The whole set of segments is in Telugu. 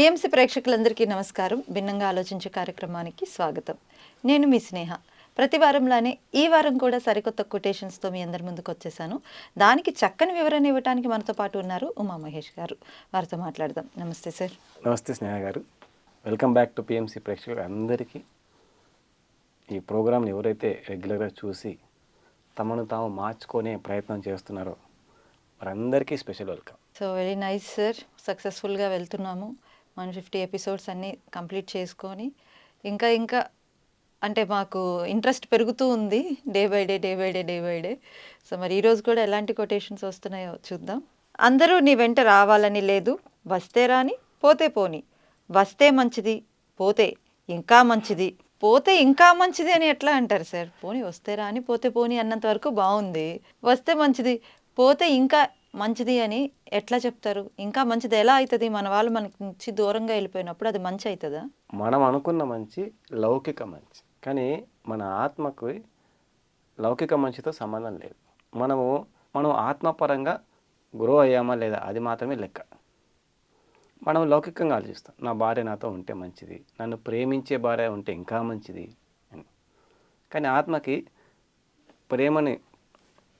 పిఎంసి ప్రేక్షకులందరికీ నమస్కారం. భిన్నంగా ఆలోచించే కార్యక్రమానికి స్వాగతం. నేను మీ స్నేహ. ప్రతి వారంలానే ఈ వారం కూడా సరికొత్త కొటేషన్స్తో మీ అందరి ముందుకు వచ్చేసాను. దానికి చక్కని వివరణ ఇవ్వడానికి మనతో పాటు ఉన్నారు ఉమా మహేష్ గారు. వారితో మాట్లాడదాం. నమస్తే సార్. నమస్తే స్నేహ గారు. వెల్కమ్ బ్యాక్ టు పిఎంసి ప్రేక్షకులు అందరికీ ఈ ప్రోగ్రామ్ని ఎవరైతే రెగ్యులర్గా చూసి తమను తాము మార్చుకునే ప్రయత్నం చేస్తున్నారో వారందరికీ special welcome. So very nice sir. సక్సెస్ఫుల్గా వెళ్తున్నాము. వన్ ఫిఫ్టీ ఎపిసోడ్స్ అన్నీ కంప్లీట్ చేసుకొని ఇంకా ఇంకా అంటే మాకు ఇంట్రెస్ట్ పెరుగుతూ ఉంది day by day day by day day by day. So మరి ఈరోజు కూడా ఎలాంటి కొటేషన్స్ వస్తున్నాయో చూద్దాం. అందరూ నీ వెంట రావాలని లేదు. వస్తే రాని పోతే పోని. వస్తే మంచిది పోతే ఇంకా మంచిది. పోతే ఇంకా మంచిది అని ఎట్లా అంటారు సార్? పోనీ వస్తే రాని పోతే పోని అన్నంత వరకు బాగుంది. వస్తే మంచిది పోతే ఇంకా మంచిది అని ఎట్లా చెప్తారు? ఇంకా మంచిది ఎలా అవుతుంది మన వాళ్ళు మనకి నుంచి దూరంగా వెళ్ళిపోయినప్పుడు అది మంచి అవుతుందా మనం అనుకున్న మంచి లౌకిక మంచి. కానీ మన ఆత్మకు లౌకిక మంచితో సంబంధం లేదు. మనము మనం ఆత్మపరంగా గ్రో అయ్యామా లేదా అది మాత్రమే లెక్క. మనం లౌకికంగా ఆలోచిస్తాం. నా భార్య నాతో ఉంటే మంచిది. నన్ను ప్రేమించే భార్య ఉంటే ఇంకా మంచిది అని. కానీ ఆత్మకి ప్రేమని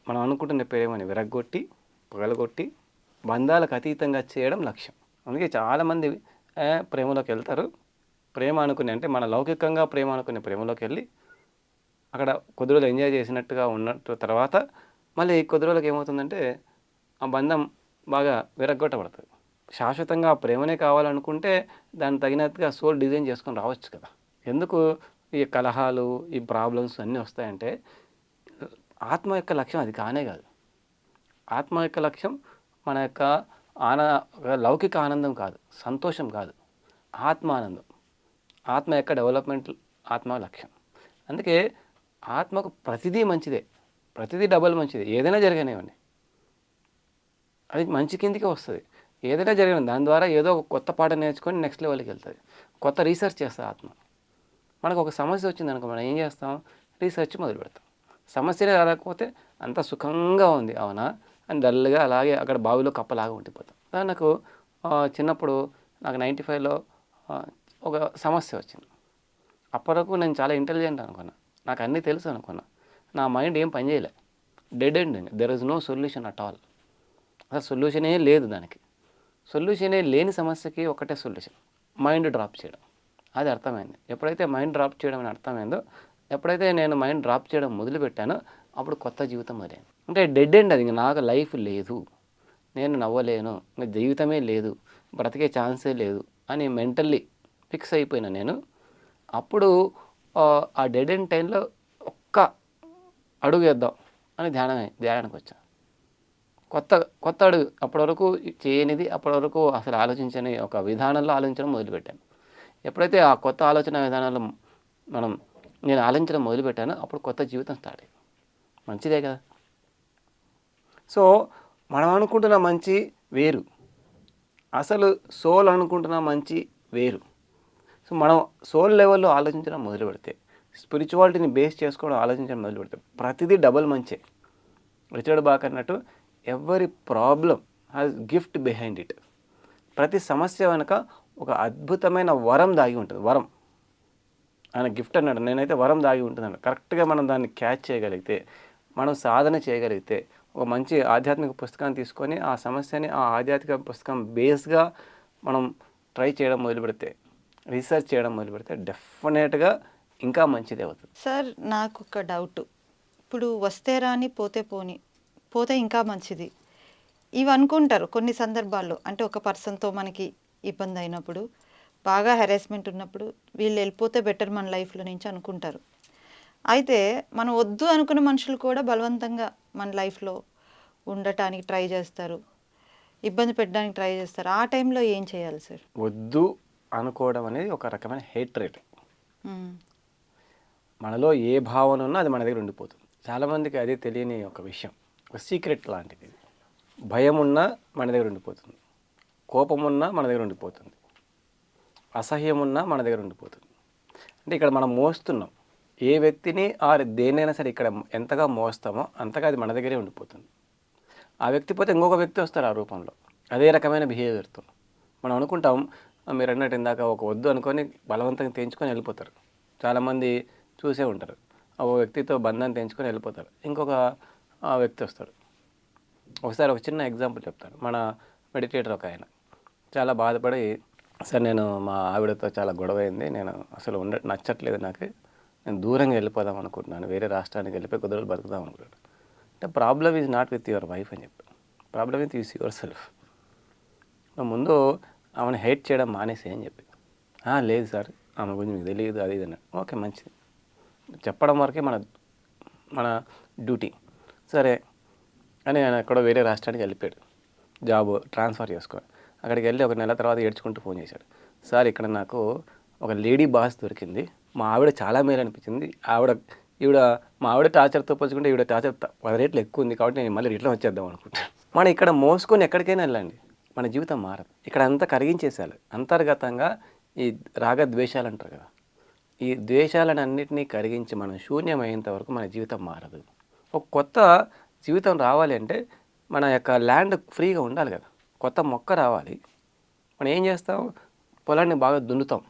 మనం అనుకుంటున్న ప్రేమని విరగ్గొట్టి పగలగొట్టి బంధాలకు అతీతంగా చేయడం లక్ష్యం. అందుకే చాలామంది ప్రేమలోకి వెళ్తారు. ప్రేమ అనుకునే అంటే మన లౌకికంగా ప్రేమ అనుకునే ప్రేమలోకి వెళ్ళి అక్కడ కొద్ది రోజులు ఎంజాయ్ చేసినట్టుగా ఉన్నట్టు తర్వాత మళ్ళీ కొద్ది రోజులకు ఏమవుతుందంటే ఆ బంధం బాగా విరగ్గొట్టబడుతుంది. శాశ్వతంగా ప్రేమనే కావాలనుకుంటే దానికి తగినట్టుగా సోల్ డిజైన్ చేసుకొని రావచ్చు కదా. ఎందుకు ఈ కలహాలు ఈ ప్రాబ్లమ్స్ అన్నీ వస్తాయంటే ఆత్మ యొక్క లక్ష్యం అది కానే కాదు. ఆత్మ యొక్క లక్ష్యం మన యొక్క ఆన లౌకిక ఆనందం కాదు సంతోషం కాదు ఆత్మ ఆనందం ఆత్మ యొక్క డెవలప్మెంట్ ఆత్మ లక్ష్యం. అందుకే ఆత్మకు ప్రతిదీ మంచిదే ప్రతిదీ డబల్ మంచిదే ఏదైనా జరగనివ్వండి అది మంచి కిందికి వస్తుంది. ఏదైనా జరిగిన దాని ద్వారా ఏదో ఒక కొత్త పాట నేర్చుకొని నెక్స్ట్ లెవెల్కి వెళ్తుంది. కొత్త రీసెర్చ్ చేస్తుంది ఆత్మ. మనకు ఒక సమస్య వచ్చింది అనుకో మనం ఏం చేస్తాం? రీసెర్చ్ మొదలు పెడతాం సమస్యలే రాకపోతే అంత సుఖంగా ఉంది అవునా? అని డల్గా అలాగే అక్కడ బావిలో కప్పలాగా ఉండిపోతాం. నాకు చిన్నప్పుడు నాకు నైంటీ ఫైవ్లో ఒక సమస్య వచ్చింది. అప్పటివరకు నేను చాలా ఇంటెలిజెంట్ అనుకున్నా. నాకు అన్నీ తెలుసు అనుకున్నా. నా మైండ్ ఏం పనిచేయలే dead end there is no solution at all అసలు సొల్యూషనే లేదు దానికి. సొల్యూషనే లేని సమస్యకి ఒకటే సొల్యూషన్. మైండ్ డ్రాప్ చేయడం. అది అర్థమైంది. ఎప్పుడైతే మైండ్ డ్రాప్ చేయడం అని అర్థమైందో ఎప్పుడైతే నేను మైండ్ డ్రాప్ చేయడం మొదలుపెట్టానో అప్పుడు కొత్త జీవితం మొదలైంది. అంటే డెడ్ ఎండ్ అది ఇంకా నాకు లైఫ్ లేదు. నేను నవ్వలేను ఇంకా జీవితమే లేదు బ్రతికే ఛాన్సే లేదు అని మెంటల్లీ ఫిక్స్ అయిపోయినా నేను. అప్పుడు ఆ, ఆ డెడ్ ఎండ్ టైంలో ఒక్క అడుగు వేద్దాం అని ధ్యానమే ధ్యానానికి వచ్చాను కొత్త కొత్త అడుగు అప్పటి వరకు చేయనిది అప్పటి వరకు అసలు ఆలోచించని ఒక విధానంలో ఆలోచించడం మొదలుపెట్టాను. ఎప్పుడైతే ఆ కొత్త ఆలోచన విధానాలు మనం నేను ఆలోచించడం మొదలుపెట్టానో అప్పుడు కొత్త జీవితం స్టార్ట్ అయింది. మంచిదే కదా? సో మనం అనుకుంటున్న మంచి వేరు. అసలు సోల్ అనుకుంటున్న మంచి వేరు. సో మనం సోల్ లెవెల్లో ఆలోచించడం మొదలు పెడితే స్పిరిచువాలిటీని బేస్ చేసుకోవడం ఆలోచించడం మొదలు పెడితే ప్రతిదీ డబల్ మంచే. రిచర్డ్ బాక్ అన్నట్టు ఎవరి problem has gift behind it ప్రతి సమస్య వెనుక ఒక అద్భుతమైన వరం దాగి ఉంటుంది వరం. ఆయన గిఫ్ట్ అన్నాడు నేనైతే వరం దాగి ఉంటుందన్నాడు కరెక్ట్గా మనం దాన్ని క్యాచ్ చేయగలిగితే మనం సాధన చేయగలిగితే ఒక మంచి ఆధ్యాత్మిక పుస్తకాన్ని తీసుకొని ఆ సమస్యని ఆ ఆధ్యాత్మిక పుస్తకం బేస్గా మనం ట్రై చేయడం మొదలు పెడితే రీసెర్చ్ చేయడం మొదలు పెడితే డెఫినెట్గా ఇంకా మంచిది అవుతుంది. సార్ నాకు ఒక డౌట్. ఇప్పుడు వస్తే రాని పోతే పోని పోతే ఇంకా మంచిది. ఇవి అనుకుంటారు కొన్ని సందర్భాల్లో. అంటే ఒక పర్సన్తో మనకి ఇబ్బంది అయినప్పుడు బాగా హెరాస్మెంట్ ఉన్నప్పుడు వీళ్ళు వెళ్ళిపోతే బెటర్ మన లైఫ్లో నుంచి అనుకుంటారు. అయితే మనం వద్దు అనుకున్న మనుషులు కూడా బలవంతంగా మన లైఫ్లో ఉండటానికి ట్రై చేస్తారు. ఇబ్బంది పెట్టడానికి ట్రై చేస్తారు. ఆ టైంలో ఏం చేయాలి సార్? వద్దు అనుకోవడం అనేది ఒక రకమైన హేట్రేట్. మనలో ఏ భావన ఉన్నా అది మన దగ్గర ఉండిపోతుంది. చాలామందికి అదే తెలియని ఒక విషయం. ఒక సీక్రెట్ లాంటిది. భయం ఉన్నా మన దగ్గర ఉండిపోతుంది. కోపం ఉన్నా మన దగ్గర ఉండిపోతుంది. అసహ్యం ఉన్నా మన దగ్గర ఉండిపోతుంది. అంటే ఇక్కడ మనం మోస్తున్నాం. ఏ వ్యక్తిని ఆ దేనైనా సరే ఇక్కడ ఎంతగా మోస్తామో అంతగా అది మన దగ్గరే ఉండిపోతుంది. ఆ వ్యక్తి పోతే ఇంకొక వ్యక్తి వస్తారు ఆ రూపంలో. అదే రకమైన బిహేవియర్తో మనం అనుకుంటాం మీరు అన్నట్టు ఇందాక ఒక వద్దు అనుకొని బలవంతంగా తెంచుకొని వెళ్ళిపోతారు. చాలామంది చూసే ఉంటారు. ఒక వ్యక్తితో బంధాన్ని తెంచుకొని వెళ్ళిపోతారు. ఇంకొక ఆ, వ్యక్తి వస్తాడు. ఒకసారి ఒక చిన్న ఎగ్జాంపుల్ చెప్తాను. మన మెడిటేటర్ ఒక ఆయన. చాలా బాధపడి సార్ నేను మా ఆవిడతో చాలా గొడవ అయింది. నేను అసలు ఉండ నచ్చట్లేదు నాకు. నేను దూరంగా వెళ్ళిపోదాం అనుకుంటున్నాను. వేరే రాష్ట్రానికి వెళ్ళిపోయి కుదరలు బతుకుదాం అనుకుంటున్నాను. అంటే problem is not with your wife అని చెప్పి problem with use yourself ముందు ఆమెను హెయిట్ చేయడం మానేసి అని చెప్పి. లేదు సార్ ఆమె గురించి మీకు తెలియదు అది ఇది అన్నాడు. ఓకే మంచిది. చెప్పడం వరకే మన మన డ్యూటీ సరే. అని ఆయన ఎక్కడో వేరే రాష్ట్రానికి వెళ్ళిపోయాడు. జాబ్ ట్రాన్స్ఫర్ చేసుకొని. అక్కడికి వెళ్ళి ఒక నెల తర్వాత ఏడ్చుకుంటూ ఫోన్ చేశాడు. సార్ ఇక్కడ నాకు ఒక లేడీ బాస్ దొరికింది. మా ఆవిడ చాలా మేలు అనిపించింది. ఆవిడ ఈవిడ మా ఆవిడ టార్చర్తో పోల్చుకుంటే ఈవిడ టార్చర్ పది రేట్లు ఎక్కువ ఉంది కాబట్టి నేను మళ్ళీ రిటర్న్ వచ్చేద్దాం అనుకుంటాను మనం ఇక్కడ మోసుకొని ఎక్కడికైనా వెళ్ళండి. మన జీవితం మారదు. ఇక్కడ అంతా కరిగించేసేయాలి అంతర్గతంగా ఈ రాగ ద్వేషాలు అంటారు కదా. ఈ ద్వేషాలను అన్నింటినీ కరిగించి మనం శూన్యమయ్యేంత వరకు మన జీవితం మారదు. ఒక కొత్త జీవితం రావాలి అంటే మన యొక్క ల్యాండ్ ఫ్రీగా ఉండాలి కదా. కొత్త మొక్క రావాలి. మనం ఏం చేస్తాం? పొలాన్ని బాగా దున్నుతాం.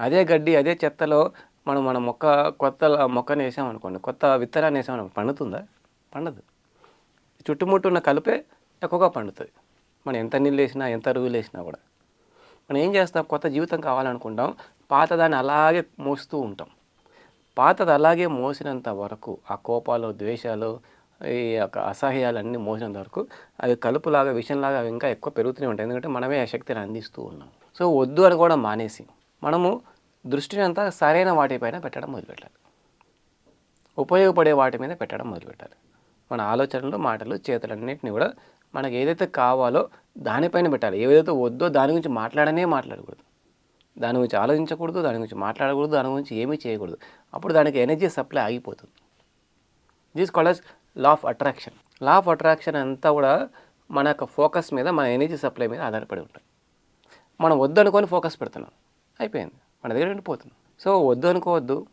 అదే గడ్డి అదే చెత్తలో మనం మన మొక్క కొత్త మొక్కని వేసామనుకోండి కొత్త విత్తనాన్ని వేసామనుకో పండుతుందా? పండదు. చుట్టుముట్టు ఉన్న కలిపే ఎక్కువగా పండుతుంది. మనం ఎంత నీళ్ళు వేసినా ఎంత అరువులు వేసినా కూడా. మనం ఏం చేస్తాం? కొత్త జీవితం కావాలనుకుంటాం పాతదాన్ని అలాగే మోస్తూ ఉంటాం. పాతది అలాగే మోసినంత వరకు ఆ కోపాలు ద్వేషాలు ఈ యొక్క అసహ్యాలు అన్నీ మోసినంత వరకు అవి కలుపులాగా విషయంలాగా అవి ఇంకా ఎక్కువ పెరుగుతూనే ఉంటాయి. ఎందుకంటే మనమే ఆ శక్తిని అందిస్తూ ఉన్నాం. సో వద్దు అని కూడా మానేసి మనము దృష్టిని అంతా సరైన వాటిపైన పెట్టడం మొదలుపెట్టాలి. ఉపయోగపడే వాటి మీద పెట్టడం మొదలుపెట్టాలి. మన ఆలోచనలు మాటలు చేతులన్నింటినీ కూడా మనకు ఏదైతే కావాలో దానిపైన పెట్టాలి. ఏదైతే వద్దో దాని గురించి మాట్లాడనే మాట్లాడకూడదు. దాని గురించి ఆలోచించకూడదు దాని గురించి మాట్లాడకూడదు దాని గురించి ఏమీ చేయకూడదు. అప్పుడు దానికి ఎనర్జీ సప్లై ఆగిపోతుంది. This is law of attraction law of attraction అంతా కూడా మన యొక్క ఫోకస్ మీద మన ఎనర్జీ సప్లై మీద ఆధారపడి ఉంటుంది. మనం వద్దనుకొని ఫోకస్ పెడుతున్నాం. అయిపోయింది. మన దగ్గర ఉండిపోతుంది. సో వద్దు అనుకోవద్దు.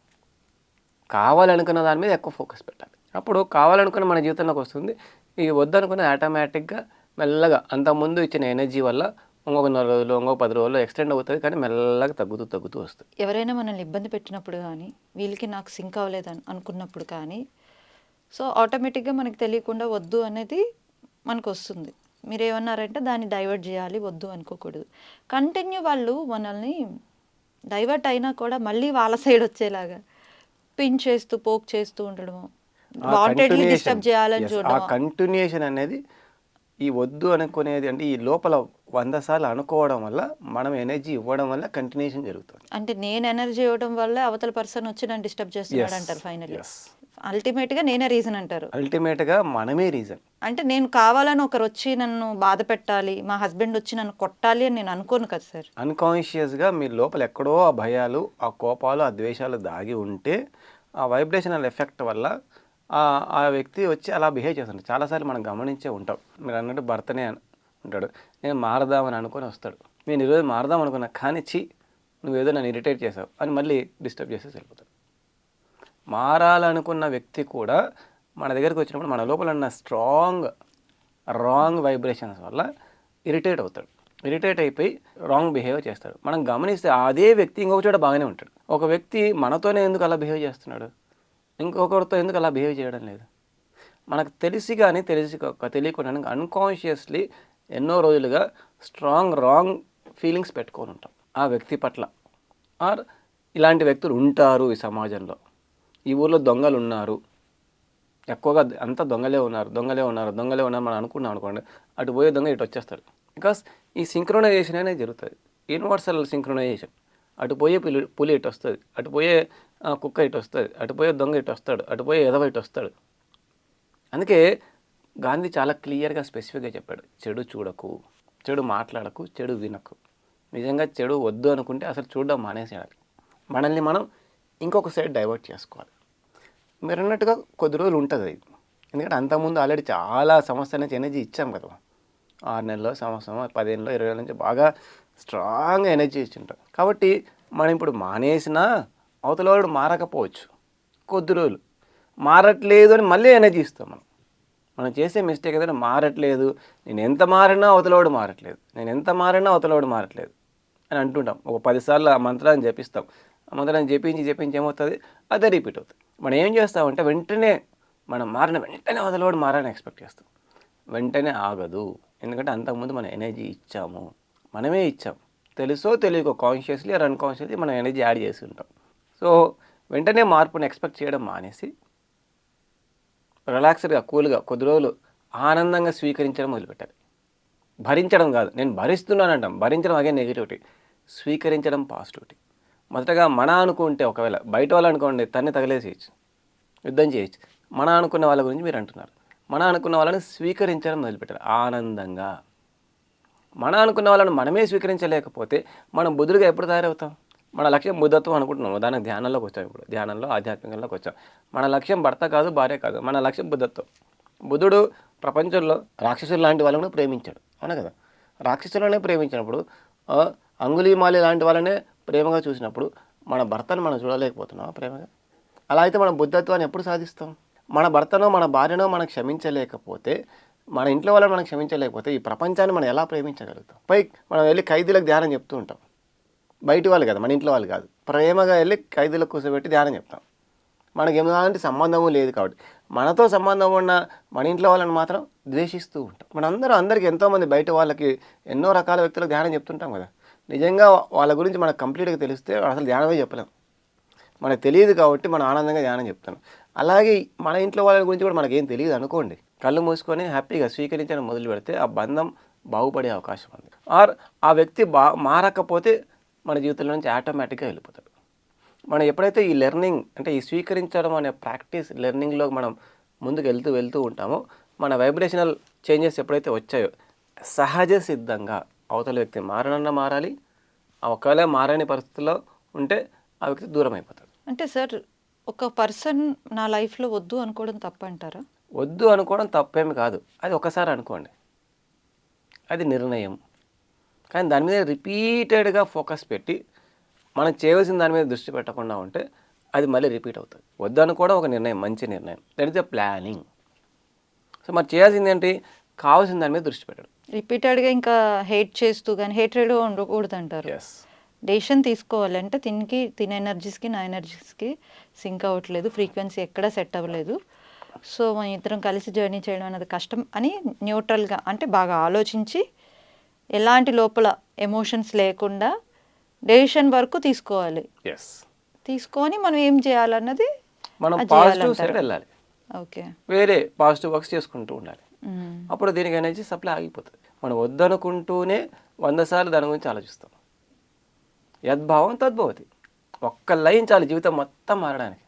కావాలనుకున్న దాని మీద ఎక్కువ ఫోకస్ పెట్టాలి. అప్పుడు కావాలనుకున్న మన జీవితంలోకి వస్తుంది. ఈ వద్దనుకున్న ఆటోమేటిక్గా మెల్లగా అంతకుముందు ఇచ్చిన ఎనర్జీ వల్ల ఇంకొక నెల రోజులు ఇంకొక పది రోజులు ఎక్స్టెండ్ అవుతుంది. కానీ మెల్లగా తగ్గుతూ తగ్గుతూ వస్తుంది. ఎవరైనా మనల్ని ఇబ్బంది పెట్టినప్పుడు కానీ వీళ్ళకి నాకు సింక్ అవ్వలేదు అని అనుకున్నప్పుడు కానీ సో ఆటోమేటిక్గా మనకి తెలియకుండా వద్దు అనేది మనకు వస్తుంది. మీరు ఏమన్నారంటే దాన్ని డైవర్ట్ చేయాలి వద్దు అనుకోకూడదు. కంటిన్యూ వాళ్ళు మనల్ని డైవర్ట్ అయినా కూడా మళ్ళీ వాళ్ళ సైడ్ వచ్చేలాగా పిన్ చేస్తూ పోక్ చేస్తూ ఉండడము. వాంటెడ్లీ డిస్టర్బ్ చేయాలని ఆ చూడడం కంటిన్యూషన్ అనేది ఈ వద్దు అనుకునేది అంటే ఈ లోపల వంద సార్లు అనుకోవడం వల్ల మనం ఎనర్జీ ఇవ్వడం వల్ల కంటిన్యూషన్ జరుగుతుంది. అంటే నేను ఎనర్జీ ఇవ్వడం వల్ల అవతల పర్సన్ వచ్చి నన్ను డిస్టర్బ్ చేస్తున్నాడు అంటారు ఫైనల్లీ yes. అల్టిమేట్గా నేనే రీజన్ అంటారు. అల్టిమేట్గా మనమే రీజన్ అంటే నేను కావాలని ఒకరు వచ్చి నన్ను బాధ పెట్టాలి మా హస్బెండ్ వచ్చి నన్ను కొట్టాలి అని నేను అనుకోను కదా సార్. అన్కాన్షియస్గా మీ లోపల ఎక్కడో ఆ భయాలు ఆ కోపాలు ఆ ద్వేషాలు దాగి ఉంటే ఆ వైబ్రేషనల్ ఎఫెక్ట్ వల్ల ఆ ఆ వ్యక్తి వచ్చి అలా బిహేవ్ చేస్తాడు చాలాసార్లు మనం గమనించే ఉంటాం. మీరు అన్నట్టు భర్తనే అన్- ఉంటాడు. నేను మారదామని అనుకొని వస్తాడు. నేను ఈరోజు మారదాం అనుకున్నా కానీ చి నువ్వేదో నన్ను ఇరిటేట్ చేసావు అని మళ్ళీ డిస్టర్బ్ చేసేసి వెళ్ళిపోతాడు. మారాలనుకున్న వ్యక్తి కూడా మన దగ్గరికి వచ్చినప్పుడు మన లోపల ఉన్న స్ట్రాంగ్ రాంగ్ వైబ్రేషన్స్ వల్ల ఇరిటేట్ అవుతాడు. ఇరిటేట్ అయిపోయి రాంగ్ బిహేవ్ చేస్తాడు. మనం గమనిస్తే అదే వ్యక్తి ఇంకొక చోట బాగానే ఉంటాడు. ఒక వ్యక్తి మనతోనే ఎందుకు అలా బిహేవ్ చేస్తున్నాడు? ఇంకొకరితో ఎందుకు అలా బిహేవ్ చేయడం లేదు? మనకు తెలిసి కానీ తెలిసి తెలియకుండా అన్కాన్షియస్లీ ఎన్నో రోజులుగా స్ట్రాంగ్ రాంగ్ ఫీలింగ్స్ పెట్టుకొని ఉంటాం. ఆ వ్యక్తి పట్ల. ఆర్ ఇలాంటి వ్యక్తులు ఉంటారు ఈ సమాజంలో. ఈ ఊర్లో దొంగలు ఉన్నారు. ఎక్కువగా అంతా దొంగలే ఉన్నారు దొంగలే ఉన్నారు దొంగలే ఉన్నారు మనం అనుకున్నాం అనుకోండి అటు పోయే దొంగ ఇటు వచ్చేస్తాడు. బికాస్ ఈ సింక్రోనైజేషన్ అనేది జరుగుతుంది. యూనివర్సల్ సింక్రోనైజేషన్ అటు పోయే పులి పులి ఇటు వస్తుంది అటు పోయే కుక్క ఇటు వస్తుంది అటు పోయే దొంగ ఇటు వస్తాడు అటు పోయే ఎదవ ఇటు వస్తాడు. అందుకే గాంధీ చాలా క్లియర్గా స్పెసిఫిక్గా చెప్పాడు. చెడు చూడకు చెడు మాట్లాడకు చెడు వినకు. నిజంగా చెడు వద్దు అనుకుంటే అసలు చూడడం మానేసేయాలి. మనల్ని మనం ఇంకొక సైడ్ డైవర్ట్ చేసుకోవాలి. మీరు అన్నట్టుగా కొద్ది రోజులు ఉంటుంది అది. ఎందుకంటే అంతకుముందు ఆల్రెడీ చాలా సంవత్సరాల నుంచి ఎనర్జీ ఇచ్చాం కదా. ఆరు నెలలో సంవత్సరం పదిహేనులో ఇరవై ఏళ్ళ నుంచి బాగా స్ట్రాంగ్ ఎనర్జీ ఇచ్చింటాం. కాబట్టి మనం ఇప్పుడు మానేసినా అవతల వాడు మారకపోవచ్చు. కొద్ది రోజులు. మారట్లేదు అని మళ్ళీ ఎనర్జీ ఇస్తాం మనం. మనం చేసే మిస్టేక్ ఏదైనా మారట్లేదు. నేను ఎంత మారినా అవతలవాడు మారట్లేదు. నేను ఎంత మారినా అవతలవాడు మారట్లేదు అని అంటుంటాం. ఒక పదిసార్లు ఆ మంత్రాన్ని జపిస్తాం. మంత్రాన్ని జపించి జపించి ఏమవుతుంది? అదే రిపీట్ అవుతుంది. మనం ఏం చేస్తామంటే వెంటనే మనం మారిన వెంటనే వదలవాడు మారని ఎక్స్పెక్ట్ చేస్తాం. వెంటనే ఆగదు. ఎందుకంటే అంతకుముందు మనం ఎనర్జీ ఇచ్చాము. మనమే ఇచ్చాం. తెలుసో తెలియకో కాన్షియస్లీ ఆర్ అన్కాన్షియస్లీ మనం ఎనర్జీ యాడ్ చేసి ఉంటాం. సో వెంటనే మార్పుని ఎక్స్పెక్ట్ చేయడం మానేసి రిలాక్స్డ్గా కూల్గా కొద్ది రోజులు ఆనందంగా స్వీకరించడం మొదలుపెట్టాలి. భరించడం కాదు. నేను భరిస్తున్నాను అంటాం భరించడం అగే నెగిటివిటీ స్వీకరించడం పాజిటివిటీ మొదటగా మన అనుకుంటే ఒకవేళ బయట వాళ్ళు అనుకోండి తన్ని తగలేసేయచ్చు యుద్ధం చేయొచ్చు. మన అనుకున్న వాళ్ళ గురించి మీరు అంటున్నారు. మన అనుకున్న వాళ్ళని స్వీకరించడం మొదలుపెట్టారు ఆనందంగా. మన అనుకున్న వాళ్ళని మనమే స్వీకరించలేకపోతే మనం బుధుడిగా ఎప్పుడు తయారవుతాం? మన లక్ష్యం బుద్ధత్వం అనుకుంటున్నాము దానికి ధ్యానంలోకి వచ్చాం ఇప్పుడు. ధ్యానంలో ఆధ్యాత్మికంలోకి వచ్చాం. మన లక్ష్యం భర్త కాదు భార్య కాదు. మన లక్ష్యం బుద్ధత్వం. బుద్ధుడు ప్రపంచంలో రాక్షసులు లాంటి వాళ్ళని ప్రేమించాడు. అవునా కదా? రాక్షసులనే ప్రేమించినప్పుడు అంగులీమాలి లాంటి వాళ్ళనే ప్రేమగా చూసినప్పుడు మన భర్తను మనం చూడలేకపోతున్నాం ప్రేమగా? అలా అయితే మనం బుద్ధత్వాన్ని ఎప్పుడు సాధిస్తాం? మన భర్తనో మన భార్యనో మనం క్షమించలేకపోతే మన ఇంట్లో వాళ్ళని మనం క్షమించలేకపోతే ఈ ప్రపంచాన్ని మనం ఎలా ప్రేమించగలుగుతాం? పై మనం వెళ్ళి ఖైదీలకు ధ్యానం చెప్తూ ఉంటాం. బయటి వాళ్ళు కదా మన ఇంట్లో వాళ్ళు కాదు. ప్రేమగా వెళ్ళి ఖైదీలకు కూర్చోబెట్టి ధ్యానం చెప్తాం. మనకి ఎలాంటి సంబంధము లేదు కాబట్టి. మనతో సంబంధం ఉన్న మన ఇంట్లో వాళ్ళని మాత్రం ద్వేషిస్తూ ఉంటాం. మనందరూ అందరికీ ఎంతోమంది బయట వాళ్ళకి ఎన్నో రకాల వ్యక్తులకు ధ్యానం చెప్తుంటాం కదా. నిజంగా వాళ్ళ గురించి మనకు కంప్లీట్గా తెలిస్తే అసలు ధ్యానమే చెప్పలేం. మనకు తెలియదు కాబట్టి మనం ఆనందంగా ధ్యానం చెప్తాను అలాగే మన ఇంట్లో వాళ్ళ గురించి కూడా మనకేం తెలియదు అనుకోండి. కళ్ళు మూసుకొని హ్యాపీగా స్వీకరించడం మొదలు పెడితే ఆ బంధం బాగుపడే అవకాశం ఉంది. ఆర్ ఆ వ్యక్తి బా మారకపోతే మన జీవితంలో నుంచి ఆటోమేటిక్గా వెళ్ళిపోతాడు. మనం ఎప్పుడైతే ఈ లెర్నింగ్ అంటే ఈ స్వీకరించడం అనే ప్రాక్టీస్ లెర్నింగ్లో మనం ముందుకు వెళ్తూ వెళ్తూ ఉంటామో మన వైబ్రేషనల్ చేంజెస్ ఎప్పుడైతే వచ్చాయో సహజ సిద్ధంగా అవతల వ్యక్తి మారనన్నా మారాలి. ఆ ఒకవేళ మారని పరిస్థితుల్లో ఉంటే ఆ వ్యక్తి దూరం అయిపోతాడు. అంటే సార్ ఒక పర్సన్ నా లైఫ్లో వద్దు అనుకోవడం తప్పంటారా? వద్దు అనుకోవడం తప్పేమి కాదు. అది ఒకసారి అనుకోండి. అది నిర్ణయం. కానీ దాని మీద రిపీటెడ్గా ఫోకస్ పెట్టి మనం చేయవలసిన దాని మీద దృష్టి పెట్టకుండా ఉంటే అది మళ్ళీ రిపీట్ అవుతుంది. వద్దు అనుకోవడం ఒక నిర్ణయం మంచి నిర్ణయం. That is the planning. So మరి చేయాల్సింది ఏంటి? కావాల్సిన దాని మీద దృష్టి పెట్టడం. రిపీటెడ్గా ఇంకా హేట్ చేస్తూ కానీ హేట్రెడ్గా ఉండకూడదు అంటారు డెసిషన్ తీసుకోవాలంటే తినికి తిన ఎనర్జీస్కి నా ఎనర్జీస్కి సింక్ అవ్వట్లేదు ఫ్రీక్వెన్సీ ఎక్కడ సెట్ అవ్వలేదు. సో మన ఇద్దరం కలిసి జర్నీ చేయడం అనేది కష్టం అని న్యూట్రల్గా అంటే బాగా ఆలోచించి ఎలాంటి లోపల ఎమోషన్స్ లేకుండా డెసిషన్ వరకు తీసుకోవాలి. తీసుకొని మనం ఏం చేయాలన్నది మనం పాజిటివ్. సైడ్ వెళ్ళాలి. ఓకే. వేరే పాజిటివ్ వర్క్స్ చేసుకుంటూ ఉండాలి. అప్పుడు దీనికి ఎనర్జీ సప్లై ఆగిపోతుంది. మనం వద్దనుకుంటూనే వంద సార్లు దాని గురించి ఆలోచిస్తాం. యద్భావం తద్భవతి. ఒక్క లైన్ చాలు జీవితం మొత్తం మారడానికి.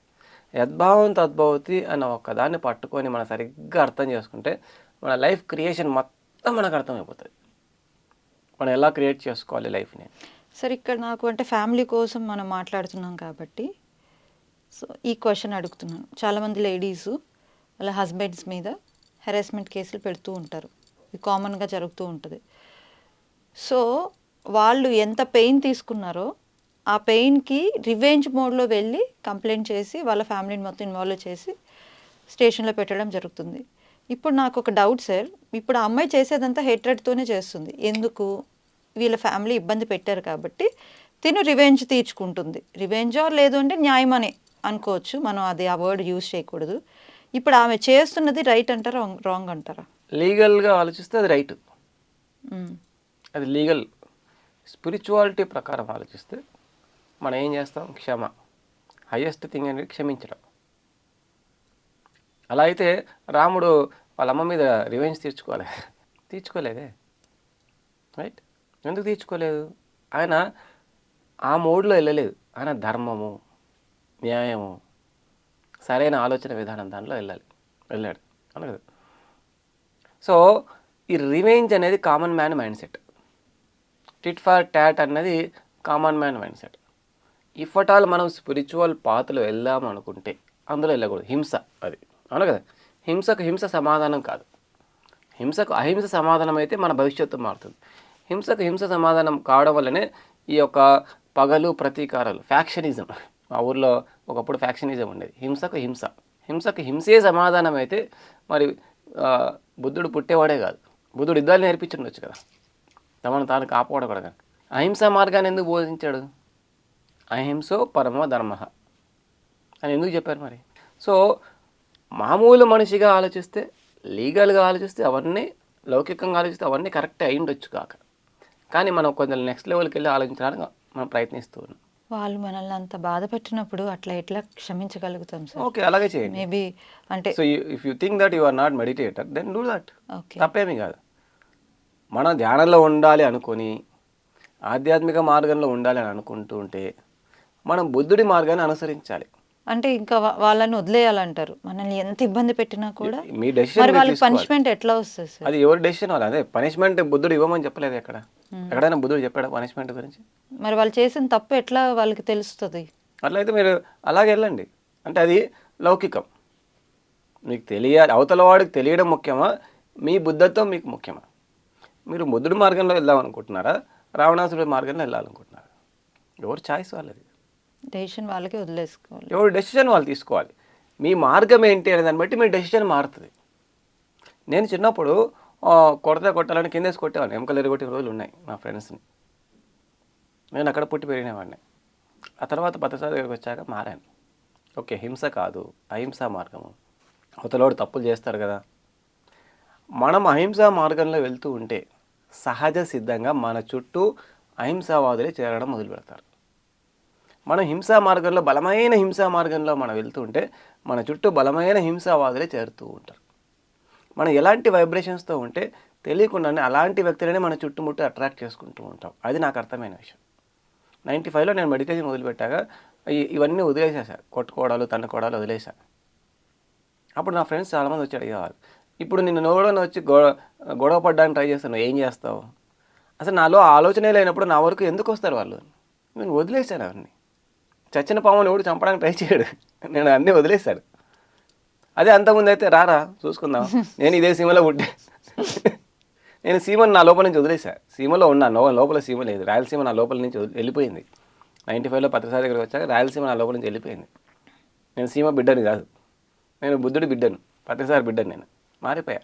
యద్భావం తద్భవతి అన్న ఒక్కదాన్ని పట్టుకొని మనం సరిగ్గా అర్థం చేసుకుంటే మన లైఫ్ క్రియేషన్ మొత్తం మనకు అర్థమైపోతుంది. మనం ఎలా క్రియేట్ చేసుకోవాలి లైఫ్ని? సరే ఇక్కడ నాకు అంటే ఫ్యామిలీ కోసం మనం మాట్లాడుతున్నాం కాబట్టి సో ఈ క్వశ్చన్ అడుగుతున్నాను. చాలామంది లేడీస్ వాళ్ళ హస్బెండ్స్ మీద హెరాస్మెంట్ కేసులు పెడుతూ ఉంటారు. ఇది కామన్గా జరుగుతూ ఉంటుంది. సో వాళ్ళు ఎంత పెయిన్ తీసుకున్నారో ఆ పెయిన్కి రివెంజ్ మోడ్లో వెళ్ళి కంప్లైంట్ చేసి వాళ్ళ ఫ్యామిలీని మొత్తం ఇన్వాల్వ్ చేసి స్టేషన్లో పెట్టడం జరుగుతుంది. ఇప్పుడు నాకు ఒక డౌట్ సార్ ఇప్పుడు ఆ అమ్మాయి చేసేదంతా హేట్రెడ్తోనే చేస్తుంది. ఎందుకు? వీళ్ళ ఫ్యామిలీ ఇబ్బంది పెట్టారు కాబట్టి తిను రివెంజ్ తీర్చుకుంటుంది. రివెంజో లేదు అంటే న్యాయం అని అనుకోవచ్చు. మనం అది ఆ వర్డ్ యూజ్ చేయకూడదు. ఇప్పుడు ఆమె చేస్తున్నది రైట్ అంటారా రాంగ్ అంటారా? లీగల్గా ఆలోచిస్తే అది రైట్. అది లీగల్ స్పిరిచువాలిటీ ప్రకారం ఆలోచిస్తే మనం ఏం చేస్తాం? క్షమ. హయ్యెస్ట్ థింగ్ అనేది క్షమించడం. అలా అయితే రాముడు వాళ్ళ అమ్మ మీద రివెంజ్ తీర్చుకోలే. తీర్చుకోలేదే. రైట్ ఎందుకు తీర్చుకోలేదు? ఆయన ఆ మోడ్లో వెళ్ళలేదు. ఆయన ధర్మము న్యాయము సరైన ఆలోచన విధానం దాంట్లో వెళ్ళాలి. వెళ్ళాడు. అలాగే సో ఈ రివెంజ్ అనేది common man mindset tit for tat అన్నది common man mindset if at all మనం స్పిరిచువల్ పాత్రలో వెళ్దాం అనుకుంటే అందులో వెళ్ళకూడదు. హింస అది. అవును కదా? హింసకు హింస సమాధానం కాదు. హింసకు అహింస సమాధానం అయితే మన భవిష్యత్తు మారుతుంది. హింసకు హింస సమాధానం కావడం వల్లనే ఈ యొక్క పగలు ప్రతీకారాలు ఫ్యాక్షనిజం మా ఊర్లో ఒకప్పుడు ఫ్యాక్షనిజం ఉండేది. హింసకు హింస. హింసకు హింసే సమాధానం అయితే మరి బుద్ధుడు పుట్టేవాడే కాదు. బుద్ధుడు యుద్ధాలు నేర్పించుండొచ్చు కదా. తమను తాను కాపాడకూడదు అహింస మార్గాన్ని ఎందుకు బోధించాడు? అహింసో పరమ ధర్మ అని ఎందుకు చెప్పారు మరి? సో మామూలు మనిషిగా ఆలోచిస్తే లీగల్గా ఆలోచిస్తే అవన్నీ లౌకికంగా ఆలోచిస్తే అవన్నీ కరెక్టే అయి ఉండొచ్చు కాక. కానీ మనం కొంచెం నెక్స్ట్ లెవెల్కి వెళ్ళి ఆలోచించడానికి మనం ప్రయత్నిస్తూ ఉన్నాం. వాళ్ళు మనల్ని అంత బాధ పెట్టినప్పుడు అట్లా ఎట్లా క్షమించగలుగుతాం సార్? ఓకే అలాగే చేయండి. మేబీ అంటే so if you think that you are not meditator then do that okay. తప్పేమీ కాదు. మనం ధ్యానంలో ఉండాలి అనుకొని ఆధ్యాత్మిక మార్గంలో ఉండాలి అని అనుకుంటూ ఉంటే మనం బుద్ధుడి మార్గాన్ని అనుసరించాలి. అంటే ఇంకా వాళ్ళని వదిలేయాలంటారు. మనల్ని ఎంత ఇబ్బంది పెట్టినా కూడా మీ మరి డెసిషన్ వాళ్ళకి పనిష్మెంట్ ఎట్లా వస్తుంది సార్? అది ఎవరి డెసిషన్ వాళ్ళు? అదే పనిష్మెంట్ బుద్ధుడు ఇవ్వమని చెప్పలేదు ఎక్కడ? ఎక్కడైనా బుద్ధుడు చెప్పాడు పనిష్మెంట్ గురించి? మరి వాళ్ళు చేసిన తప్పు ఎట్లా వాళ్ళకి తెలుస్తుంది? అట్లయితే మీరు అలాగే వెళ్ళండి. అంటే అది లౌకికం. మీకు తెలియాలి అవతల వాడికి తెలియడం ముఖ్యమా? మీ బుద్ధత్వం మీకు ముఖ్యమా? మీరు బుద్ధుడి మార్గంలో వెళ్దాం అనుకుంటున్నారా? రావణాసుడి మార్గంలో వెళ్ళాలనుకుంటున్నారా? ఎవరు ఛాయిస్ వాళ్ళది? డెసిషన్ వాళ్ళకి వదిలేసుకోవాలి. ఎవరు డెసిషన్ వాళ్ళు తీసుకోవాలి. మీ మార్గం ఏంటి అనే దాన్ని బట్టి మీ డెసిషన్ మారుతుంది. నేను చిన్నప్పుడు కొడతా కొట్టాలని కిందేసి కొట్టేవాడిని. ఎముకలు ఎరగొట్టిన రోజులు ఉన్నాయి నా ఫ్రెండ్స్ని నేను అక్కడ పుట్టి పెరిగినవాడిని. ఆ తర్వాత భద్రతా దగ్గరికి వచ్చాక మారాను. ఓకే హింస కాదు అహింస మార్గము. అవతలవాడు తప్పులు చేస్తారు కదా. మనం అహింస మార్గంలో వెళ్తూ ఉంటే సహజ సిద్ధంగా మన చుట్టూ అహింసావాదులే చేరడం మొదలు పెడతారు మనం హింసా మార్గంలో బలమైన హింసా మార్గంలో మనం వెళ్తుంటే మన చుట్టూ బలమైన హింసావాదులే చేరుతూ ఉంటారు. మనం ఎలాంటి వైబ్రేషన్స్తో ఉంటే తెలియకుండానే అలాంటి వ్యక్తులనే మన చుట్టుముట్టు అట్రాక్ట్ చేసుకుంటూ ఉంటాం. అది నాకు అర్థమైన విషయం. నైంటీ ఫైవ్లో నేను మెడిటేషన్ వదిలిపెట్టాక ఇవన్నీ ఇవన్నీ వదిలేసేసా. కొట్టుకోవడాలు తన్నుకోవడాలు వదిలేసా. అప్పుడు నా ఫ్రెండ్స్ చాలామంది వచ్చి అడిగేవారు ఇప్పుడు నిన్ను నోడని వచ్చి గొడవ గొడవ పడ్డానికి ట్రై చేస్తాను ఏం చేస్తావు? అసలు నాలో ఆలోచనే లేనప్పుడు నా వరకు ఎందుకు వస్తారు వాళ్ళు? నేను వదిలేశాను అవన్నీ. చచ్చిన పాముని ఎవడు చంపడానికి ట్రై చేయడు. నేను అన్నీ వదిలేశాడు. అదే అంతకుముందు అయితే రారా చూసుకుందాం. నేను ఇదే సీమలో పుట్టే. నేను సీమను నా లోపల నుంచి వదిలేసా సీమలో ఉన్నా లో లోపల సీమ లేదు. రాయలసీమ నా లోపల నుంచి వెళ్ళిపోయింది. నైంటీ ఫైవ్లో పత్రిసారి దగ్గరికి వచ్చాక రాయలసీమ నా లోపల నుంచి వెళ్ళిపోయింది. నేను సీమ బిడ్డని కాదు. నేను బుద్ధుడి బిడ్డను పత్రిసారి బిడ్డను నేను. మారిపోయా.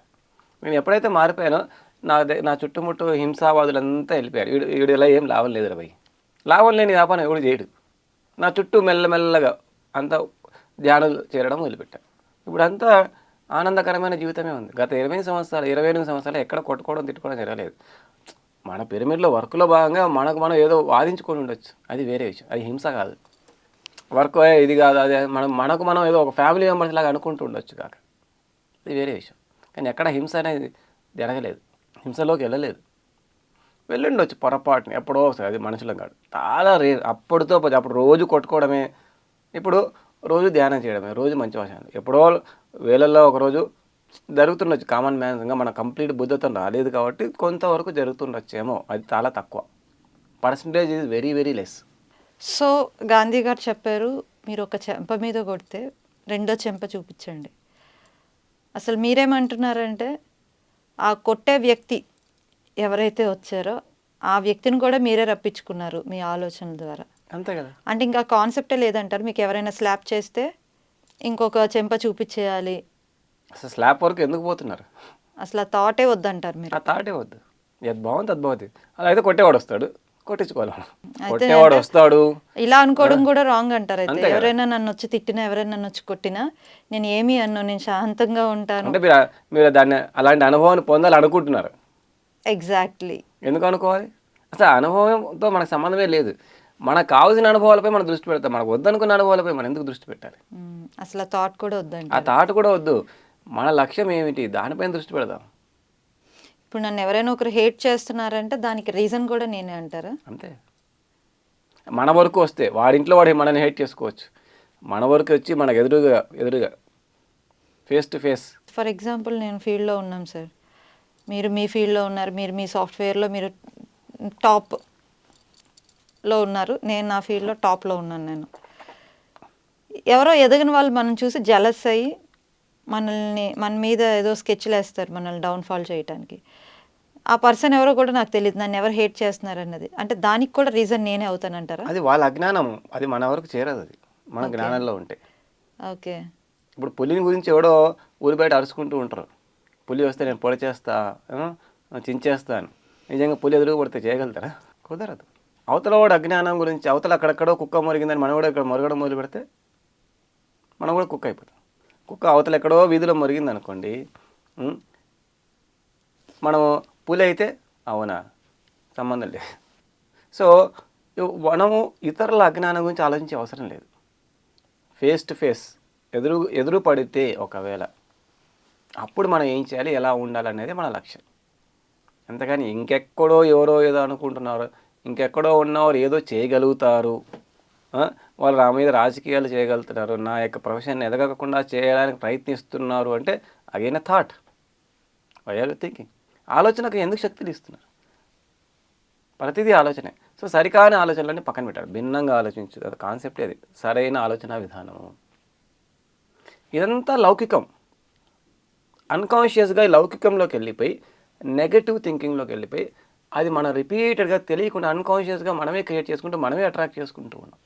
నేను ఎప్పుడైతే మారిపోయానో నా నా చుట్టుముట్టు హింసావాదులంతా వెళ్ళిపోయారు. వీడు వీడు ఇలా ఏం లాభం లేదు రవి లాభం లేని వ్యాపారం ఎవడు చేయడు. నా చుట్టూ మెల్లమెల్లగా అంతా ధ్యానం చేరడం మొదలుపెట్టాను ఇప్పుడు అంతా ఆనందకరమైన జీవితమే ఉంది. గత ఇరవై సంవత్సరాలు ఇరవై ఎనిమిది సంవత్సరాలు ఎక్కడ కొట్టుకోవడం తిట్టుకోవడం జరగలేదు. మన పిరమిడ్లో వర్క్లో భాగంగా మనకు మనం ఏదో వాదించుకొని ఉండొచ్చు. అది వేరే విషయం. అది హింస కాదు. వర్క్ ఇది కాదు అదే మనం మనకు మనం ఏదో ఒక ఫ్యామిలీ మెంబర్స్ లాగా అనుకుంటూ ఉండొచ్చు కాక. అది వేరే విషయం. కానీ ఎక్కడ హింస అనేది జరగలేదు. హింసలోకి వెళ్ళలేదు. వెళ్ళండొచ్చు పొరపాటుని ఎప్పుడో ఒకసారి అది మనుషులం కాదు. చాలా రేర్ అప్పటితో పోతే అప్పుడు రోజు కొట్టుకోవడమే. ఇప్పుడు రోజు ధ్యానం చేయడమే రోజు మంచి భాష ఎప్పుడో వేలల్లో ఒకరోజు జరుగుతుండొచ్చు కామన్ మ్యాన్స్గా మన కంప్లీట్ బుద్ధతం రాలేదు కాబట్టి కొంతవరకు జరుగుతుండొచ్చేమో అది చాలా తక్కువ. Percentage is very very less so Gandhi garu చెప్పారు మీరు ఒక చెంప మీద కొడితే రెండో చెంప చూపించండి. అసలు మీరేమంటున్నారంటే ఆ కొట్టే వ్యక్తి ఎవరైతే వచ్చారో ఆ వ్యక్తిని కూడా మీరే రప్పించుకున్నారు మీ ఆలోచనల ద్వారా. అంతే కదా? అంటే ఇంకా కాన్సెప్టే లేదంటారు. మీకు ఎవరైనా స్లాప్ చేస్తే ఇంకొక చెంప చూపించేయాలి. అసలు స్లాబ్ వరకు ఎందుకు పోతున్నారు? అసలు ఆ థాటే వద్దంటారు మీరు. ఆ తాటే వద్దు. ఎది బాగుంది అది బాగుంది. అలా అయితే కొట్టేవాడు వస్తాడు. కొట్టించుకోవాలి కొట్టేవాడు వస్తాడు. ఇలా అనుకోవడం కూడా రాంగ్ అంటారు అయితే. ఎవరైనా నన్ను వచ్చి తిట్టినా ఎవరైనా నన్ను వచ్చి కొట్టినా నేను ఏమీ అన్ను నేను శాంతంగా ఉంటాను. అంటే మీరు మీరు దాన్ని అలాంటి అనుభవాన్ని పొందాలి అనుకుంటున్నారు ఎగ్జాక్ట్లీ ఎందుకు అనుకోవాలి? అసలు ఆ అనుభవంతో మనకు సంబంధమే లేదు. మనకు కావాల్సిన అనుభవాలపై మనం దృష్టి పెడతాం. మనకు వద్దనుకున్న అనుభవాలపై మనం ఎందుకు దృష్టి పెట్టాలి? అసలు థాట్ కూడా వద్దండి ఆ థాట్ కూడా వద్దు. మన లక్ష్యం ఏమిటి? దానిపైన దృష్టి పెడదాం. ఇప్పుడు నన్ను ఎవరైనా ఒకరు హేట్ చేస్తున్నారంటే దానికి రీజన్ కూడా నేనే అంటారా? అంతే. మన వరకు వస్తే వాడింట్లో వాడు మనల్ని హేట్ చేసుకోవచ్చు. మన వరకు వచ్చి మనకు ఎదురుగా ఎదురుగా face to face for example నేను ఫీల్డ్లో ఉన్నాం సార్ మీరు మీ ఫీల్డ్లో ఉన్నారు మీరు మీ సాఫ్ట్వేర్లో మీరు టాప్లో ఉన్నారు నేను నా ఫీల్డ్లో టాప్లో ఉన్నాను నేను. ఎవరో ఎదగని వాళ్ళు మనం చూసి జలస్ అయ్యి మనల్ని మన మీద ఏదో స్కెచ్లు వేస్తారు మనల్ని డౌన్ఫాల్ చేయడానికి ఆ పర్సన్ ఎవరో కూడా నాకు తెలియదు నన్ను ఎవరు హేట్ చేస్తున్నారు అన్నది. అంటే దానికి కూడా రీజన్ నేనే అవుతానంటారా? అది వాళ్ళ అజ్ఞానం అది మన వరకు చేరదు అది. మన జ్ఞానంలో ఉంటే. ఓకే. ఇప్పుడు పులిని గురించి ఎవడో ఊరి బయట అరుచుకుంటూ ఉంటారు. పులి వస్తే నేను పొడిచేస్తా చించేస్తాను. నిజంగా పులి ఎదురు పడితే చేయగలుగుతారా? కుదరదు. అవతల వాడు అజ్ఞానం గురించి అవతల అక్కడెక్కడో కుక్క మురిగిందని మనం కూడా ఇక్కడ మురగడం మొదలు పెడితే మనం కూడా కుక్క అయిపోతాం. కుక్క అవతల ఎక్కడో వీధిలో మురిగింది అనుకోండి మనము పులి అయితే అవునా? సంబంధం లేదు. సో మనము ఇతరుల అజ్ఞానం గురించి ఆలోచించే అవసరం లేదు. ఫేస్ టు ఫేస్ ఎదురు ఎదురు పడితే ఒకవేళ అప్పుడు మనం ఏం చేయాలి? ఎలా ఉండాలనేది మన లక్ష్యం. అంతేకాని ఇంకెక్కడో ఎవరో ఏదో అనుకుంటున్నారు. ఇంకెక్కడో ఉన్నవారు ఏదో చేయగలుగుతారు. వాళ్ళు నా మీద రాజకీయాలు చేయగలుగుతున్నారు. నా యొక్క ప్రొఫెషన్ ఎదగకుండా చేయడానికి ప్రయత్నిస్తున్నారు అంటే అగైన్ థాట్. వైఆర్ థింకింగ్ ఆలోచనకు ఎందుకు శక్తిని ఇస్తున్నారు ప్రతిదీ ఆలోచనే. సో సరికాని ఆలోచనలన్నీ పక్కన పెట్టారు భిన్నంగా ఆలోచించు. అది కాన్సెప్ట్ అది. సరైన ఆలోచన విధానము. ఇదంతా లౌకికం. అన్కాన్షియస్గా లౌకికంలోకి వెళ్ళిపోయి నెగటివ్ థింకింగ్లోకి వెళ్ళిపోయి అది మనం రిపీటెడ్గా తెలియకుండా అన్కాన్షియస్గా మనమే క్రియేట్ చేసుకుంటూ మనమే అట్రాక్ట్ చేసుకుంటూ ఉన్నాం.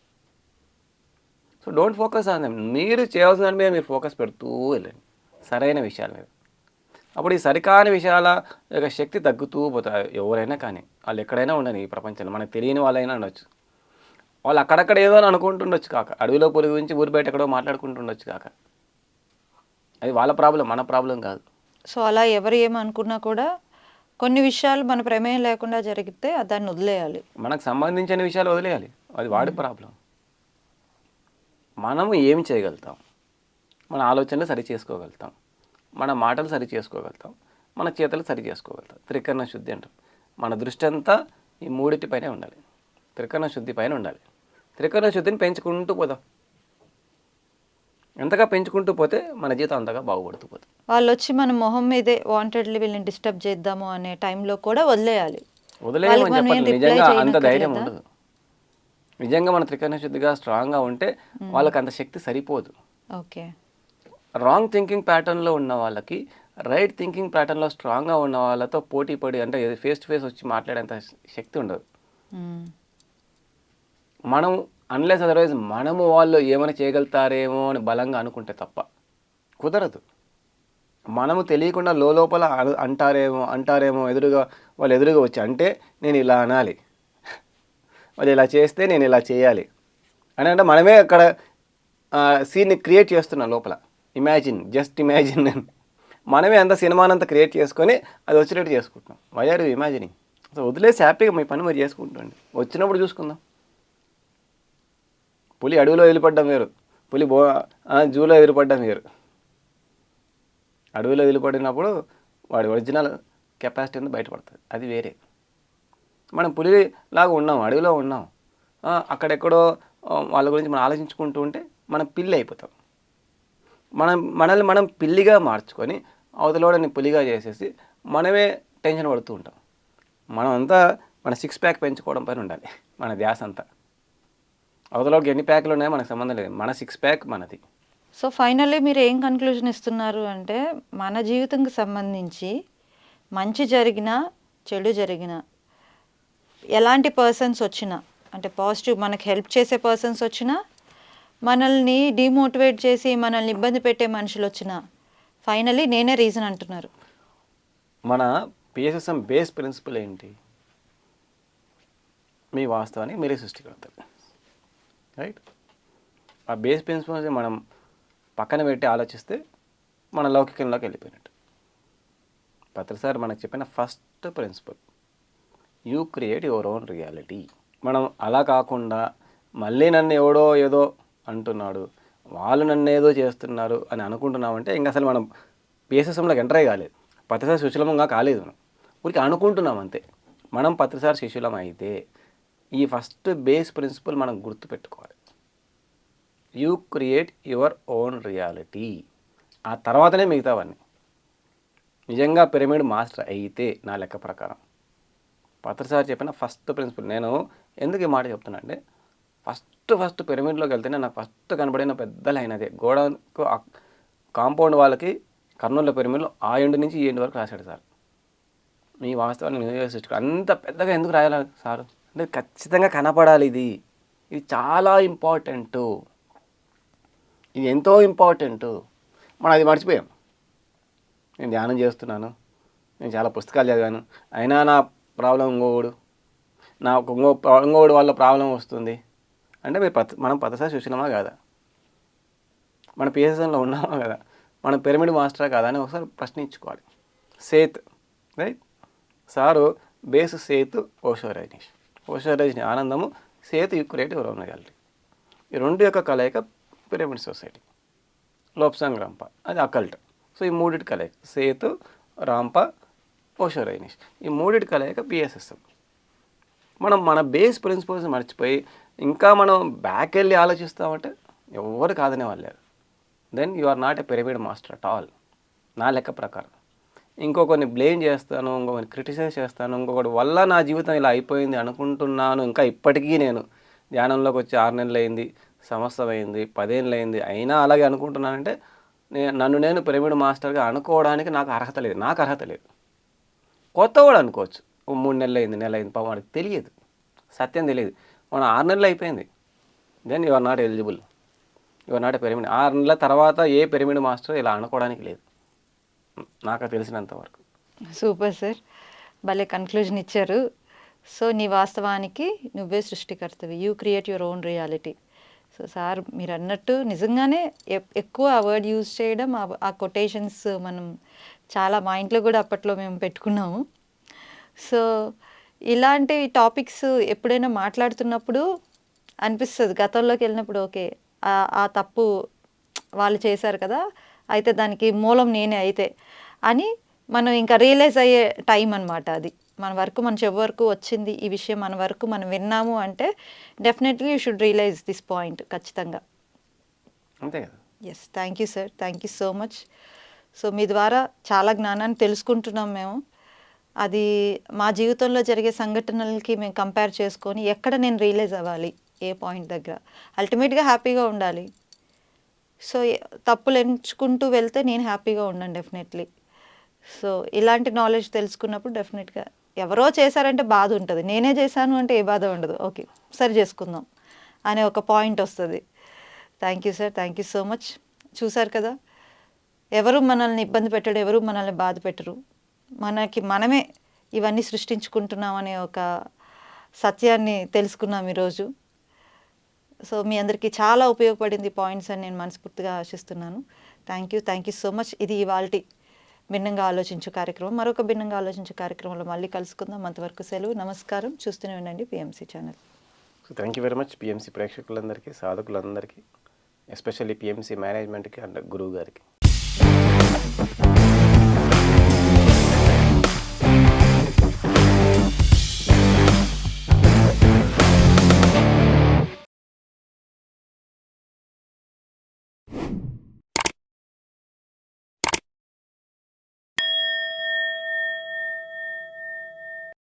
So don't focus on them మీరు చేయాల్సిన దాని మీద మీరు ఫోకస్ పెడుతూ వెళ్ళండి. సరైన విషయాల మీద. అప్పుడు ఈ సరికాని విషయాల యొక్క శక్తి తగ్గుతూ పోతాయి. ఎవరైనా కానీ వాళ్ళు ఎక్కడైనా ఉండని ఈ ప్రపంచంలో. మనకు తెలియని వాళ్ళైనా ఉండొచ్చు. వాళ్ళు అక్కడక్కడ ఏదో అని అనుకుంటుండొచ్చు కాక. అడవిలో పొరుగు గురించి ఊరి బయట ఎక్కడో మాట్లాడుకుంటుండొచ్చు కాక. అది వాళ్ళ ప్రాబ్లం మన ప్రాబ్లం కాదు. సో అలా ఎవరు ఏమనుకున్నా కూడా కొన్ని విషయాలు మన ప్రమేయం లేకుండా జరిగితే దాన్ని వదిలేయాలి. మనకు సంబంధించిన విషయాలు వదిలేయాలి. అది వాడి ప్రాబ్లం. మనము ఏం చేయగలుగుతాం? మన ఆలోచనలు సరి చేసుకోగలుగుతాం. మన మాటలు సరి చేసుకోగలుగుతాం. మన చేతలు సరి చేసుకోగలుగుతాం. త్రికరణ శుద్ధి అంటాం. మన దృష్టి అంతా ఈ మూడిటిపైనే ఉండాలి. త్రికరణ శుద్ధి పైన ఉండాలి. త్రికరణ శుద్ధిని పెంచుకుంటూ పోదాం. ఎంతగా పెంచుకుంటూ పోతే మన జీవితం అంతగా బాగుపడుతూ పోతుంది. వాళ్ళు వచ్చి మన మొహం మీదే వాంటెడ్లీ వీళ్ళని డిస్టర్బ్ చేద్దాము అనే టైంలో కూడా వదిలేయాలి. వదిలేయమని చెప్పండి నిజంగా అంత ధైర్యం? ఉండదు. నిజంగా మన త్రికరణ శుద్ధిగా స్ట్రాంగ్గా ఉంటే వాళ్ళకి అంత శక్తి సరిపోదు. ఓకే. రాంగ్ థింకింగ్ ప్యాటర్న్లో ఉన్న వాళ్ళకి రైట్ థింకింగ్ ప్యాటర్న్లో స్ట్రాంగ్గా ఉన్న వాళ్ళతో పోటీ పడి అంటే ఫేస్ టు ఫేస్ వచ్చి మాట్లాడేంత శక్తి ఉండదు. మనం అన్లెస్ అదర్వైజ్ మనము వాళ్ళు ఏమైనా చేయగలుగుతారేమో అని బలంగా అనుకుంటే తప్ప కుదరదు. మనము తెలియకుండా లోపల అంటారేమో అంటారేమో ఎదురుగా వాళ్ళు ఎదురుగా వచ్చి అంటే నేను ఇలా అనాలి. వాళ్ళు ఇలా చేస్తే నేను ఇలా చేయాలి. అని అంటే మనమే అక్కడ సీన్ని క్రియేట్ చేస్తున్నాం లోపల. ఇమాజిన్ జస్ట్ ఇమాజిన్ మనమే అంత సినిమానంతా క్రియేట్ చేసుకొని అది వచ్చేటట్టు చేసుకుంటున్నాం. వై ఆర్ ఇమాజినింగ్ సో వదిలేసి హ్యాపీగా మీ పని మీరు చేసుకుంటుండండి. వచ్చినప్పుడు చూసుకుందాం. పులి అడవిలో వదిలిపడ్డం వేరు. పులి బో జూలో వదిలిపడ్డం వేరు. అడవిలో వదిలిపడినప్పుడు వాడి ఒరిజినల్ కెపాసిటీ అంతా బయటపడుతుంది. అది వేరే. మనం పులి లాగా ఉన్నాం అడవిలో ఉన్నాం. అక్కడెక్కడో వాళ్ళ గురించి మనం ఆలోచించుకుంటూ ఉంటే మనం పిల్లి అయిపోతాం. మనం మనల్ని మనం పిల్లిగా మార్చుకొని అవతలోడని పులిగా చేసేసి మనమే టెన్షన్ పడుతూ ఉంటాం. మనం అంతా మన సిక్స్ ప్యాక్ పెంచుకోవడం పైన ఉండాలి. మన ధ్యాస అంతా. అవతలోకి ఎన్ని ప్యాకులు ఉన్నాయో మనకు సంబంధం లేదు. మన సిక్స్ ప్యాక్ మనది. సో ఫైనల్లీ మీరు ఏం కన్క్లూజన్ ఇస్తున్నారు అంటే మన జీవితంకి సంబంధించి మంచి జరిగినా చెడు జరిగినా ఎలాంటి పర్సన్స్ వచ్చినా అంటే పాజిటివ్ మనకి హెల్ప్ చేసే పర్సన్స్ వచ్చినా మనల్ని డిమోటివేట్ చేసి మనల్ని ఇబ్బంది పెట్టే మనుషులు వచ్చినా ఫైనల్లీ నేనే రీజన్ అంటున్నారు. మన పిఎస్ఎస్ఎం బేస్ ప్రిన్సిపల్ ఏంటి? మీ వాస్తవానికి మీరే సృష్టికర్తలు. రైట్ ఆ బేస్ ప్రిన్సిపల్స్ని మనం పక్కన పెట్టి ఆలోచిస్తే మన లౌకికంలోకి వెళ్ళిపోయినట్టు. ప్రతిసారి మనకు చెప్పిన first principle you create your own reality మనం అలా కాకుండా మళ్ళీ నన్ను ఎవడో ఏదో అంటున్నాడు వాళ్ళు నన్ను ఏదో చేస్తున్నారు అని అనుకుంటున్నామంటే ఇంకా అసలు మనం పిఎస్ఎస్ఎంలోకి ఎంటర్ అయ్యి కాలేదు. ప్రతిసారి శిష్యులంగా కాలేదు మనం. ఊరికి అనుకుంటున్నాం అంతే. మనం ప్రతిసారి శిష్యులం అయితే ఈ ఫస్ట్ బేస్ ప్రిన్సిపల్ మనం గుర్తుపెట్టుకోవాలి. You create your own reality ఆ తర్వాతనే మిగతావన్నీ. నిజంగా పిరమిడ్ మాస్టర్ అయితే నా లెక్క ప్రకారం. పత్రసారి చెప్పిన ఫస్ట్ ప్రిన్సిపల్ నేను ఎందుకు ఈ మాట చెప్తున్నా అంటే ఫస్ట్ ఫస్ట్ పిరమిడ్లోకి వెళ్తేనే నాకు ఫస్ట్ కనబడిన పెద్ద లైన్ అదే. గోడకు కాంపౌండ్ వాళ్ళకి కర్నూలు పిరమిడ్లో ఆ ఎండు నుంచి ఈ ఎండు వరకు రాశాడు సార్. మీ వాస్తవాన్ని నువ్వే అంత పెద్దగా ఎందుకు రాయాలి సార్? అంటే ఖచ్చితంగా కనపడాలి ఇది. ఇది చాలా ఇంపార్టెంట్. ఇది ఎంతో ఇంపార్టెంట్. మనం అది మర్చిపోయాం. నేను ధ్యానం చేస్తున్నాను. నేను చాలా పుస్తకాలు చదివాను. అయినా నా ప్రాబ్లం ఇంకోడు నా ఇంకో ఇంకోడు వల్ల ప్రాబ్లం వస్తుంది. అంటే మీరు పత్ మనం పదసారి చూసినామా కాదా? మన పిఎస్ఎన్లో ఉన్నామా కదా? మనం పిరమిడ్ మాస్టరా కాదా అని ఒకసారి ప్రశ్నించుకోవాలి. Seth right? Sir base Seth Osho Rajneesh. Osho ఆనందము సేతు యుక్రేటివ్ రౌన గ్యాలరీ ఈ రెండు యొక్క కలయిక పిరమిడ్ సొసైటీ లోప్సాంగ్ రాంప అది అకల్ట్. సో ఈ మూడిటి కలయిక సేతు రాంప ఓషో ఈ మూడిటి కలయిక పిఎస్ఎస్ఎం మనం మన బేస్ ప్రిన్సిపల్స్ మర్చిపోయి ఇంకా మనం బ్యాక్ వెళ్ళి ఆలోచిస్తామంటే ఎవరు కాదనే వాళ్ళు then you are not a pyramid master at all నా లెక్క ప్రకారం. ఇంకొకరిని బ్లేమ్ చేస్తాను ఇంకొకరిని క్రిటిసైజ్ చేస్తాను ఇంకొకటి వల్ల నా జీవితం ఇలా అయిపోయింది అనుకుంటున్నాను. ఇంకా ఇప్పటికీ నేను ధ్యానంలోకి వచ్చి ఆరు నెలలు అయింది సంవత్సరం అయింది పదేళ్ళు అయింది అయినా అలాగే అనుకుంటున్నానంటే నేను నన్ను నేను పిరమిడ్ మాస్టర్గా అనుకోవడానికి నాకు అర్హత లేదు నాకు అర్హత లేదు. కొత్త కూడా అనుకోవచ్చు మూడు నెలలు అయింది నెల అయింది పాపం వాడికి తెలియదు సత్యం తెలియదు. మన ఆరు నెలలు అయిపోయింది. Then you are not eligible you are not a pyramid ఆరు నెలల తర్వాత ఏ పిరమిడ్ మాస్టర్ ఇలా అనుకోవడానికి లేదు. నాకు తెలిసినంత వరకు. Super sir. భలే కన్క్లూజన్ ఇచ్చారు. సో నీ వాస్తవానికి నువ్వే సృష్టికర్తవి. You create your own reality so sir మీరు అన్నట్టు నిజంగానే ఎక్కువ ఆ వర్డ్ యూజ్ చేయడం ఆ- కొటేషన్స్ మనం చాలా మా ఇంట్లో కూడా అప్పట్లో మేము పెట్టుకున్నాము. సో ఇలాంటి టాపిక్స్ ఎప్పుడైనా మాట్లాడుతున్నప్పుడు అనిపిస్తుంది. గతంలోకి వెళ్ళినప్పుడు ఓకే ఆ తప్పు వాళ్ళు చేశారు కదా అయితే దానికి మూలం నేనే అయితే అని మనం ఇంకా రియలైజ్ అయ్యే టైం అన్నమాట అది. మన వరకు మన చెవి వరకు వచ్చింది ఈ విషయం మన వరకు మనం విన్నాము అంటే definitely you should realize this point ఖచ్చితంగా. అంతే కదా? Yes thank you sir thank you so much so మీ ద్వారా చాలా జ్ఞానాన్ని తెలుసుకుంటున్నాం మేము. అది మా జీవితంలో జరిగే సంఘటనలకి మేము కంపేర్ చేసుకొని ఎక్కడ నేను రియలైజ్ అవ్వాలి ఏ పాయింట్ దగ్గర. అల్టిమేట్గా హ్యాపీగా ఉండాలి. సో తప్పులు ఎంచుకుంటూ వెళ్తే నేను హ్యాపీగా ఉన్నాను డెఫినెట్లీ. సో ఇలాంటి నాలెడ్జ్ తెలుసుకున్నప్పుడు డెఫినెట్గా ఎవరో చేశారంటే బాధ ఉంటుంది. నేనే చేశాను అంటే ఏ బాధ ఉండదు. ఓకే సరి చేసుకుందాం అనే ఒక పాయింట్ వస్తుంది. Thank you sir thank you so much. చూసారు కదా ఎవరు మనల్ని ఇబ్బంది పెట్టడు ఎవరు మనల్ని బాధ పెట్టరు. మనకి మనమే ఇవన్నీ సృష్టించుకుంటున్నాం అనే ఒక సత్యాన్ని తెలుసుకున్నాం ఈరోజు. సో మీ అందరికీ చాలా ఉపయోగపడింది పాయింట్స్ అని నేను మనస్ఫూర్తిగా ఆశిస్తున్నాను. Thank you thank you so much ఇది ఇవాల్టి భిన్నంగా ఆలోచించు కార్యక్రమం. మరొక భిన్నంగా ఆలోచించు కార్యక్రమంలో మళ్ళీ కలుసుకుందాం. అంతవరకు సెలవు నమస్కారం. చూస్తూనే ఉండండి PMC channel so thank you very much PMC ప్రేక్షకులందరికీ సాధకులందరికీ ఎస్పెషల్లీ పిఎంసీ మేనేజ్మెంట్కి అండ్ గురువు గారికి.